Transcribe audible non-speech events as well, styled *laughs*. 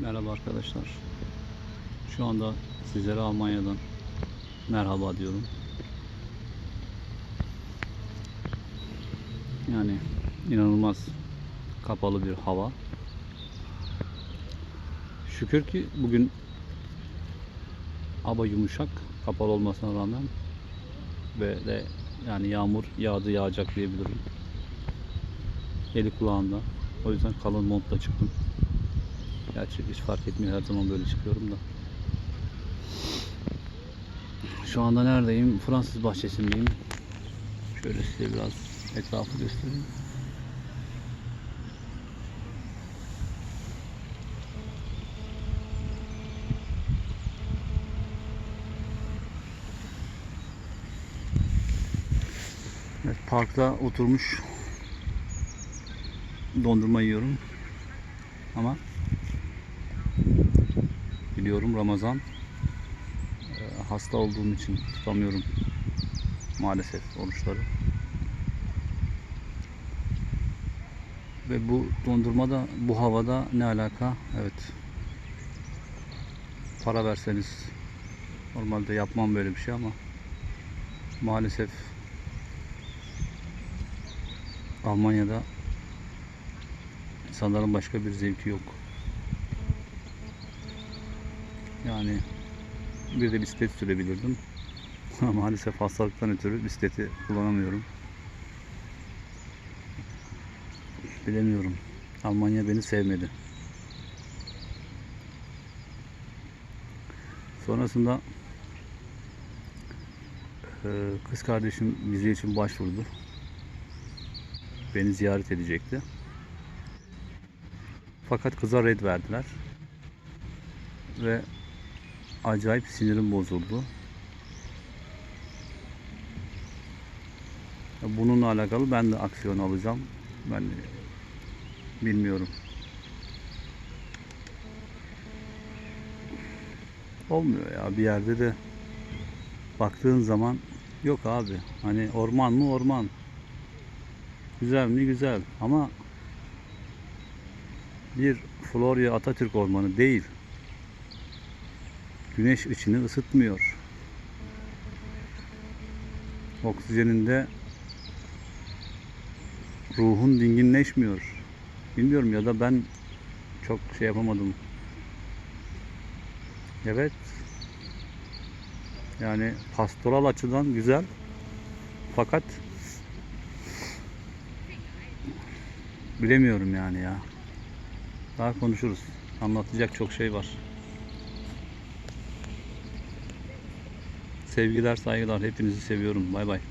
Merhaba arkadaşlar. Şu anda sizlere Almanya'dan merhaba diyorum. Yani inanılmaz kapalı bir hava. Şükür ki bugün hava yumuşak, kapalı olmasına rağmen ve de yani yağmur yağdı yağacak diyebilirim. Eli kulağında. O yüzden kalın montla çıktım. Gerçi hiç fark etmiyor her zaman böyle çıkıyorum da. Şu anda neredeyim? Fransız bahçesindeyim. Şöyle size biraz etrafı göstereyim. Evet, parkta oturmuş dondurma yiyorum. Ama biliyorum Ramazan Ee, hasta olduğum için tutamıyorum maalesef oruçları. Ve bu dondurmada bu havada ne alaka? Evet. Para verseniz normalde yapmam böyle bir şey ama maalesef Almanya'da insanların başka bir zevki yok. Yani bir de bisiklet sürebilirdim. *laughs* Ama maalesef hastalıktan ötürü bisikleti kullanamıyorum. Bilemiyorum. Almanya beni sevmedi. Sonrasında eee, kız kardeşim vize için başvurdu. Beni ziyaret edecekti. Fakat kıza red verdiler. Ve acayip sinirim bozuldu. Bununla alakalı ben de aksiyon alacağım. Ben de bilmiyorum. Olmuyor ya bir yerde de baktığın zaman yok abi. Hani orman mı orman. Güzel mi güzel ama bir Florya Atatürk ormanı değil. Güneş içini ısıtmıyor. Oksijeninde ruhun dinginleşmiyor. Bilmiyorum ya da ben çok şey yapamadım. Evet. Yani pastoral açıdan güzel. Fakat bilemiyorum yani ya. Daha konuşuruz. Anlatacak çok şey var. Sevgiler, saygılar. Hepinizi seviyorum. Bay bay.